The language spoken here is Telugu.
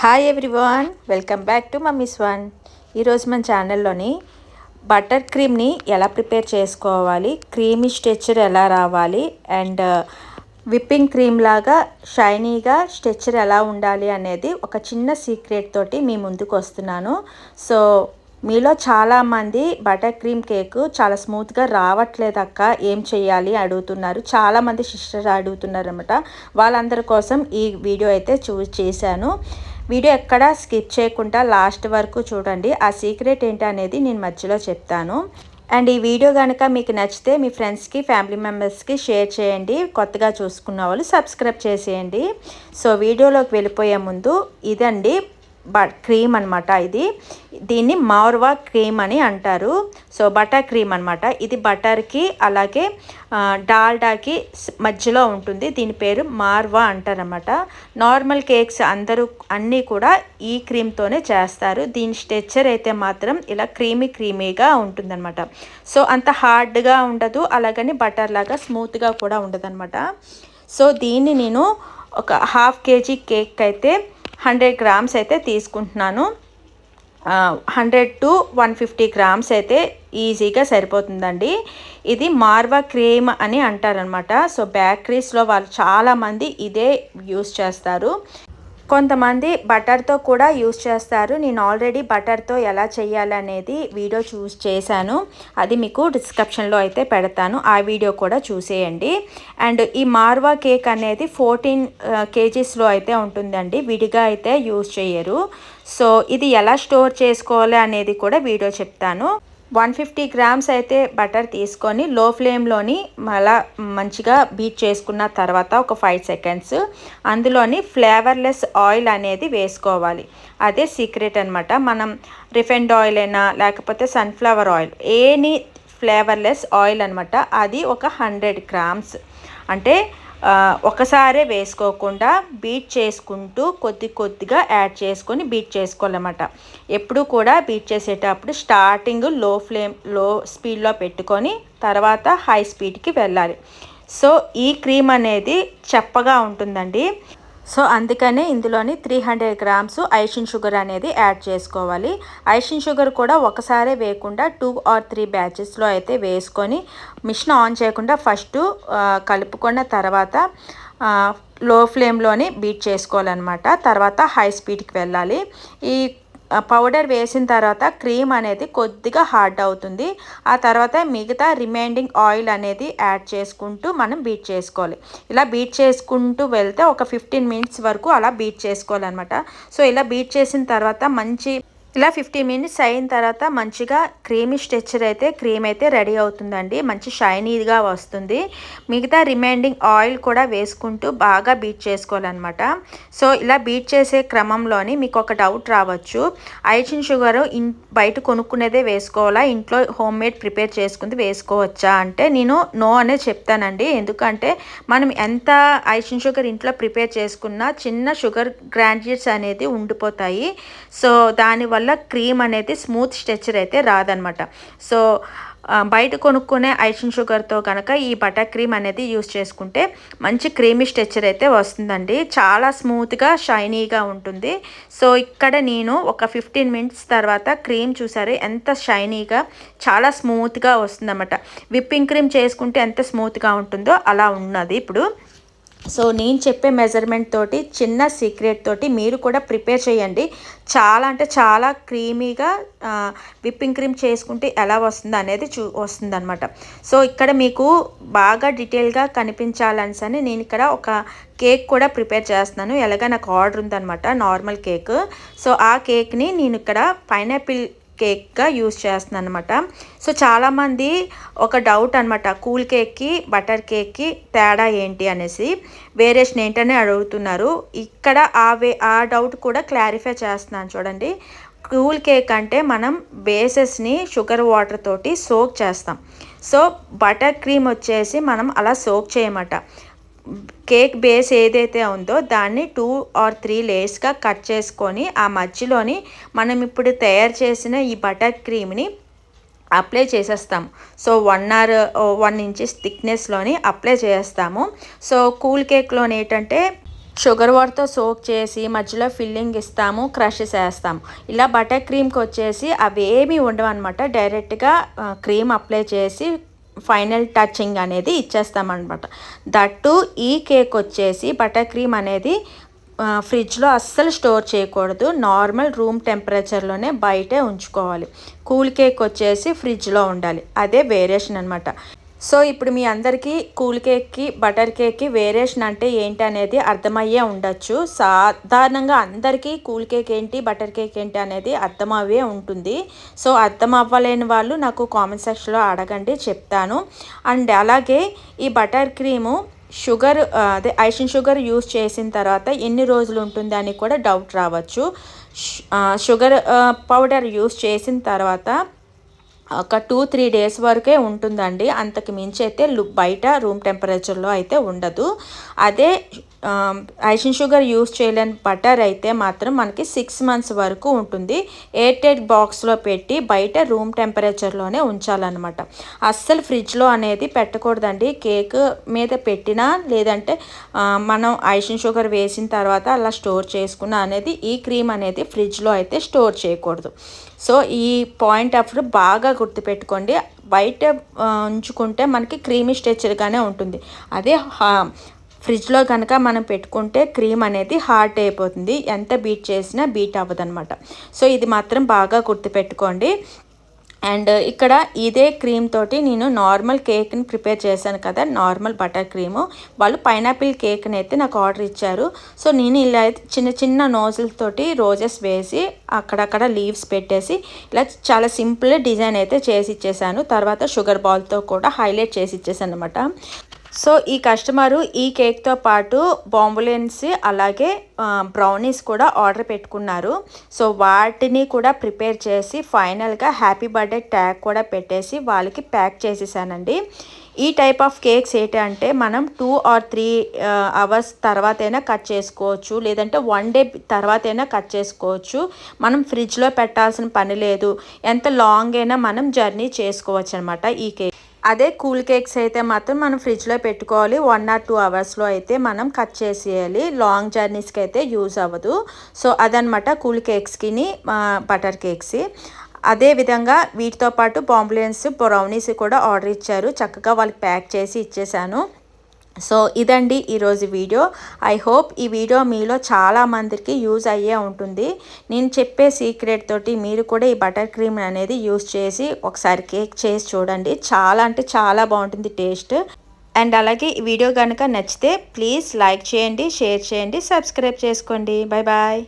Hi everyone welcome back to mummy's one ఈరోజు మన ఛానల్లోని బటర్ క్రీమ్ని ఎలా ప్రిపేర్ చేసుకోవాలి క్రీమీ స్ట్రెచ్చర్ ఎలా రావాలి అండ్ విప్పింగ్ క్రీమ్ లాగా షైనీగా స్ట్రెచ్చర్ ఎలా ఉండాలి అనేది ఒక చిన్న సీక్రెట్ తోటి మీ ముందుకు వస్తున్నాను. సో మీలో చాలామంది బటర్ క్రీమ్ కేక్ చాలా స్మూత్గా రావట్లేదు అక్క ఏం చేయాలి అడుగుతున్నారు. చాలామంది సిస్టర్ అడుగుతున్నారు అనమాట వాళ్ళందరి కోసం ఈ వీడియో అయితే చూ చేశాను. వీడియో ఎక్కడ స్కిప్ చేయకుండా లాస్ట్ వరకు చూడండి. ఆ సీక్రెట్ ఏంటి అనేది నేను మధ్యలో చెప్తాను. అండ్ ఈ వీడియో కనుక మీకు నచ్చితే మీ ఫ్రెండ్స్కి ఫ్యామిలీ మెంబర్స్కి షేర్ చేయండి. కొత్తగా చూసుకున్న వాళ్ళు సబ్స్క్రైబ్ చేసేయండి. సో వీడియోలోకి వెళ్ళిపోయే ముందు ఇదండి. బట్ క్రీమ్ అనమాట ఇది. దీన్ని మార్వా క్రీమ్ అని అంటారు. సో బటర్ క్రీమ్ అనమాట ఇది బటర్కి అలాగే డాల్డాకి మధ్యలో ఉంటుంది. దీని పేరు మార్వా అంటారనమాట నార్మల్ కేక్స్ అందరూ అన్నీ కూడా ఈ క్రీమ్తోనే చేస్తారు. దీని స్ట్రెచ్చర్ అయితే మాత్రం ఇలా క్రీమీ క్రీమీగా ఉంటుందన్నమాట. సో అంత హార్డ్గా ఉండదు. అలాగని బటర్ లాగా స్మూత్గా కూడా ఉండదన్నమాట. సో దీన్ని నేను ఒక హాఫ్ కేజీ కేక్ అయితే హండ్రెడ్ గ్రామ్స్ అయితే తీసుకుంటున్నాను. Hundred to one fifty grams అయితే ఈజీగా సరిపోతుందండి. ఇది మార్వా క్రీమ్ అని అంటారనమాట సో బేకరీస్లో వాళ్ళు చాలామంది ఇదే యూస్ చేస్తారు. కొంతమంది బటర్తో కూడా యూస్ చేస్తారు. నేను ఆల్రెడీ బటర్తో ఎలా చేయాలి అనేది వీడియో చూస్ చేశాను. అది మీకు డిస్క్రిప్షన్లో అయితే పెడతాను. ఆ వీడియో కూడా చూసేయండి. అండ్ ఈ మార్వా కేక్ అనేది ఫోర్టీన్ కేజీస్లో అయితే ఉంటుందండి. విడిగా అయితే యూస్ చేయరు. సో ఇది ఎలా స్టోర్ చేసుకోవాలి అనేది కూడా వీడియో చెప్తాను. వన్ ఫిఫ్టీ గ్రామ్స్ అయితే బటర్ తీసుకొని లో ఫ్లేమ్లోని మళ్ళా మంచిగా బీట్ చేసుకున్న తర్వాత ఒక ఫైవ్ సెకండ్స్ అందులోని ఫ్లేవర్లెస్ ఆయిల్ అనేది వేసుకోవాలి. అదే సీక్రెట్ అనమాట మనం రిఫైండ్ ఆయిల్ అయినా లేకపోతే sunflower oil any flavourless oil అనమాట అది ఒక హండ్రెడ్ గ్రామ్స్. అంటే ఒకసారే వేసుకోకుండా బీట్ చేసుకుంటూ కొద్ది కొద్దిగా యాడ్ చేసుకొని బీట్ చేసుకోవాలన్నమాట. ఎప్పుడు కూడా బీట్ చేసేటప్పుడు స్టార్టింగ్లో ఫ్లేమ్లో స్పీడ్లో పెట్టుకొని తర్వాత హై స్పీడ్కి వెళ్ళాలి. సో ఈ క్రీమ్ అనేది చప్పగా ఉంటుందండి. సో అందుకనే ఇందులోని three hundred grams icing sugar అనేది యాడ్ చేసుకోవాలి. ఐషిన్ షుగర్ కూడా ఒకసారే వేయకుండా టూ ఆర్ త్రీ బ్యాచెస్లో అయితే వేసుకొని మిషన్ ఆన్ చేయకుండా ఫస్ట్ కలుపుకున్న తర్వాత లో ఫ్లేమ్లోని బీట్ చేసుకోవాలన్నమాట. తర్వాత హై స్పీడ్కి వెళ్ళాలి. ఈ పౌడర్ వేసిన తర్వాత క్రీమ్ అనేది కొద్దిగా హార్డ్ అవుతుంది. ఆ తర్వాత మిగతా రిమైండింగ్ ఆయిల్ అనేది యాడ్ చేసుకుంటూ మనం బీట్ చేసుకోవాలి. ఇలా బీట్ చేసుకుంటూ వెళ్తే ఒక ఫిఫ్టీన్ మినిట్స్ వరకు అలా బీట్ చేసుకోవాలన్నమాట. సో ఇలా బీట్ చేసిన తర్వాత మంచి ఇలా ఫిఫ్టీ మినిట్స్ అయిన తర్వాత మంచిగా క్రీమీ స్ట్రెచ్చర్ అయితే క్రీమ్ అయితే రెడీ అవుతుందండి. మంచి షైనీగా వస్తుంది. మిగతా రిమైండింగ్ ఆయిల్ కూడా వేసుకుంటూ బాగా బీట్ చేసుకోవాలన్నమాట. సో ఇలా బీట్ చేసే క్రమంలోని మీకు ఒక డౌట్ రావచ్చు. ఐచిన్ షుగర్ ఇన్ బయట కొనుక్కునేదే వేసుకోవాలా? ఇంట్లో హోమ్ మేడ్ ప్రిపేర్ చేసుకుంది వేసుకోవచ్చా? అంటే నేను నో అనే చెప్తానండి. ఎందుకంటే మనం ఎంత ఐచిన్ షుగర్ ఇంట్లో ప్రిపేర్ చేసుకున్నా చిన్న షుగర్ గ్రాండ్యూట్స్ అనేది ఉండిపోతాయి. సో దానివల్ల వల్ల క్రీమ్ అనేది స్మూత్ స్ట్రెచ్చర్ అయితే రాదనమాట. సో బయట కొనుక్కునే ఐషన్ షుగర్తో కనుక ఈ బటర్ క్రీమ్ అనేది యూస్ చేసుకుంటే మంచి క్రీమీ స్ట్రెచ్చర్ అయితే వస్తుందండి. చాలా స్మూత్గా షైనీగా ఉంటుంది. సో ఇక్కడ నేను ఒక ఫిఫ్టీన్ మినిట్స్ తర్వాత క్రీమ్ చూసారు? ఎంత షైనీగా చాలా స్మూత్గా వస్తుందన్నమాట. విప్పింగ్ క్రీమ్ చేసుకుంటే ఎంత స్మూత్గా ఉంటుందో అలా ఉన్నది ఇప్పుడు. సో నేను చెప్పే మెజర్మెంట్ తోటి చిన్న సీక్రెట్ తోటి మీరు కూడా ప్రిపేర్ చేయండి. చాలా అంటే చాలా క్రీమీగా విప్పింగ్ క్రీమ్ చేసుకుంటే ఎలా వస్తుంది అనేది చూ వస్తుందన్నమాట. సో ఇక్కడ మీకు బాగా డీటెయిల్గా కనిపించాలని నేను ఇక్కడ ఒక కేక్ కూడా ప్రిపేర్ చేస్తున్నాను. ఎలాగ నాకు ఆర్డర్ ఉందనమాట నార్మల్ కేక్ సో ఆ కేక్ని నేను ఇక్కడ పైనాపిల్ కేక్గా యూస్ చేస్తున్నాను అనమాట సో చాలామంది ఒక డౌట్ అనమాట కూల్ కేక్కి బటర్ కేక్కి తేడా ఏంటి అనేసి. వేరియేషన్ ఏంటని అడుగుతున్నారు. ఇక్కడ ఆ వే ఆ డౌట్ కూడా క్లారిఫై చేస్తున్నాను చూడండి. కూల్ కేక్ అంటే మనం బేసెస్ని షుగర్ వాటర్ తోటి సోక్ చేస్తాం. సో బటర్ క్రీమ్ వచ్చేసి మనం అలా సోక్ చేయమట. కేక్ బేస్ ఏదైతే ఉందో దాన్ని టూ ఆర్ త్రీ లేయర్స్గా కట్ చేసుకొని ఆ మధ్యలోని మనం ఇప్పుడు తయారు చేసిన ఈ బటర్ క్రీమ్ని అప్లై చేసేస్తాం. So one hour one inches థిక్నెస్లోని apply చేస్తాము. సో కూల్ కేక్లోని ఏంటంటే షుగర్ వాటర్తో సోక్ చేసి మధ్యలో ఫిల్లింగ్ ఇస్తాము క్రష్ చేస్తాము ఇలా బటర్ క్రీమ్కి వచ్చేసి అవి ఏమీ ఉండవు అనమాట డైరెక్ట్గా క్రీమ్ అప్లై చేసి ఫైనల్ టచింగ్ అనేది ఇచ్చేస్తామన్నమాట. దట్టు ఈ కేక్ వచ్చేసి బటర్ క్రీమ్ అనేది ఫ్రిడ్జ్లో అస్సలు స్టోర్ చేయకూడదు. నార్మల్ రూమ్ టెంపరేచర్లోనే బయటే ఉంచుకోవాలి. కూల్ కేక్ వచ్చేసి ఫ్రిడ్జ్లో ఉండాలి. అదే వేరియేషన్ అనమాట సో ఇప్పుడు మీ అందరికీ కూల్ కేక్కి బటర్ కేక్కి వేరియేషన్ అంటే ఏంటి అనేది అర్థమయ్యే ఉండొచ్చు. సాధారణంగా అందరికీ కూల్ కేక్ ఏంటి బటర్ కేక్ ఏంటి అనేది అర్థమయ్యే ఉంటుంది. సో అర్థం అవ్వలేని వాళ్ళు నాకు కామెంట్ సెక్షన్లో అడగండి చెప్తాను. అండ్ అలాగే ఈ బటర్ క్రీము షుగర్ అదే ఐషన్ షుగర్ యూస్ చేసిన తర్వాత ఎన్ని రోజులు ఉంటుంది అని కూడా డౌట్ రావచ్చు. షుగర్ పౌడర్ యూస్ చేసిన తర్వాత ఒక టూ త్రీ డేస్ వరకే ఉంటుందండి. అంతకు మించి అయితే బయట రూమ్ టెంపరేచర్లో అయితే ఉండదు. అదే ఐషన్ షుగర్ యూస్ చేయలేని బటర్ అయితే మాత్రం మనకి సిక్స్ మంత్స్ వరకు ఉంటుంది. ఎయిర్ బాక్స్లో పెట్టి బయట రూమ్ టెంపరేచర్లోనే ఉంచాలన్నమాట. అస్సలు ఫ్రిడ్జ్లో అనేది పెట్టకూడదండి. కేక్ మీద పెట్టినా లేదంటే మనం ఐషన్ షుగర్ వేసిన తర్వాత అలా స్టోర్ చేసుకున్న అనేది ఈ క్రీమ్ అనేది ఫ్రిడ్జ్లో అయితే స్టోర్ చేయకూడదు. సో ఈ పాయింట్ ఆఫ్ బాగా గుర్తుపెట్టుకోండి. బయట ఉంచుకుంటే మనకి క్రీమీ స్ట్రెచర్గానే ఉంటుంది. అదే ఫ్రిడ్జ్లో కనుక మనం పెట్టుకుంటే క్రీమ్ అనేది హార్ట్ అయిపోతుంది. ఎంత బీట్ చేసినా బీట్ అవ్వదు అనమాట సో ఇది మాత్రం బాగా గుర్తుపెట్టుకోండి. అండ్ ఇక్కడ ఇదే క్రీమ్ తోటి నేను నార్మల్ కేక్ని ప్రిపేర్ చేశాను కదా నార్మల్ బటర్ క్రీము. వాళ్ళు పైనాపిల్ కేక్ని అయితే నాకు ఆర్డర్ ఇచ్చారు. సో నేను ఇలా చిన్న చిన్న నోజుల రోజెస్ వేసి అక్కడక్కడ లీవ్స్ పెట్టేసి ఇలా చాలా సింపుల్ డిజైన్ అయితే చేసి ఇచ్చేసాను. తర్వాత షుగర్ బాల్తో కూడా హైలైట్ చేసి ఇచ్చేసాను అనమాట సో ఈ కస్టమరు ఈ కేక్తో పాటు బాంబులెన్స్ అలాగే బ్రౌనీస్ కూడా ఆర్డర్ పెట్టుకున్నారు. సో వాటిని కూడా ప్రిపేర్ చేసి ఫైనల్గా హ్యాపీ బర్త్డే ట్యాగ్ కూడా పెట్టేసి వాళ్ళకి ప్యాక్ చేసేసానండి. ఈ టైప్ ఆఫ్ కేక్స్ ఏంటంటే మనం టూ ఆర్ త్రీ అవర్స్ తర్వాతైనా కట్ చేసుకోవచ్చు. లేదంటే వన్ డే తర్వాతైనా కట్ చేసుకోవచ్చు. మనం ఫ్రిడ్జ్లో పెట్టాల్సిన పని లేదు. ఎంత లాంగ్ అయినా మనం జర్నీ చేసుకోవచ్చు అనమాట ఈ కేక్. అదే కూల్ కేక్స్ అయితే మాత్రం మనం ఫ్రిడ్జ్లో పెట్టుకోవాలి. వన్ ఆర్ టూ అవర్స్లో అయితే మనం కట్ చేసేయాలి. లాంగ్ జర్నీస్కి అయితే యూజ్ అవ్వదు. సో అదనమాట కూల్ కేక్స్కి బటర్ కేక్స్. అదేవిధంగా వీటితో పాటు బాంబులెన్స్ బ్రౌనీస్ కూడా ఆర్డర్ ఇచ్చారు. చక్కగా వాళ్ళకి ప్యాక్ చేసి ఇచ్చేసాను. సో ఇదండి ఈరోజు వీడియో. ఐ హోప్ ఈ వీడియో మీలో చాలా మందికి యూజ్ అయ్యే ఉంటుంది. నేను చెప్పే సీక్రెట్ తోటి మీరు కూడా ఈ బటర్ క్రీమ్ అనేది యూజ్ చేసి ఒకసారి కేక్ చేసి చూడండి. చాలా అంటే చాలా బాగుంటుంది టేస్ట్. అండ్ అలాగే ఈ వీడియో కనుక నచ్చితే ప్లీజ్ లైక్ చేయండి షేర్ చేయండి సబ్స్క్రైబ్ చేసుకోండి. Bye bye.